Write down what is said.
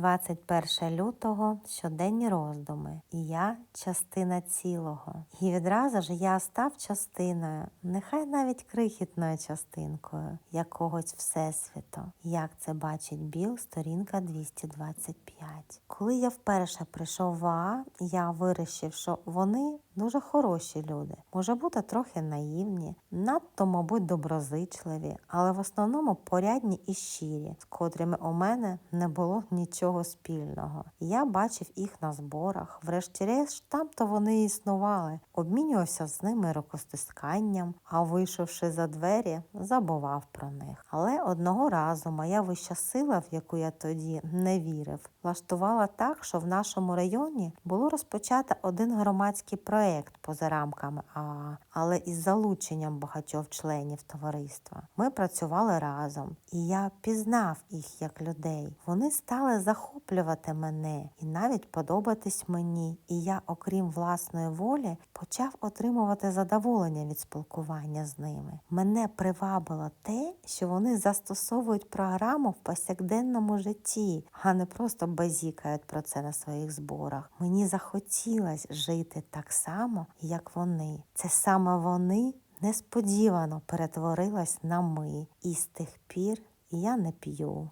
21 лютого щоденні роздуми, і я частина цілого. І відразу ж я став частиною, нехай навіть крихітною частинкою якогось всесвіту. Як це бачить Біл, сторінка 225. Коли я вперше прийшов в АА, я вирішив, що вони дуже хороші люди, може бути трохи наївні, надто, мабуть, доброзичливі, але в основному порядні і щирі, з котрими у мене не було нічого спільного. Я бачив їх на зборах, врешті-решт там то вони існували, обмінювався з ними рукостисканням, а вийшовши за двері, забував про них. Але одного разу моя вища сила, в яку я тоді не вірив, влаштувала так, що в нашому районі було розпочато один громадський проект поза рамками АА, але із залученням багатьох членів товариства. Ми працювали разом, і я пізнав їх як людей. Вони стали захоплювати мене і навіть подобатись мені. І я, окрім власної волі, почав отримувати задоволення від спілкування з ними. Мене привабило те, що вони застосовують програму в повсякденному житті, а не просто базікають про це на своїх зборах. Мені захотілось жити так само, як вони. Це саме вони несподівано перетворилось на ми, і з тих пір я не п'ю.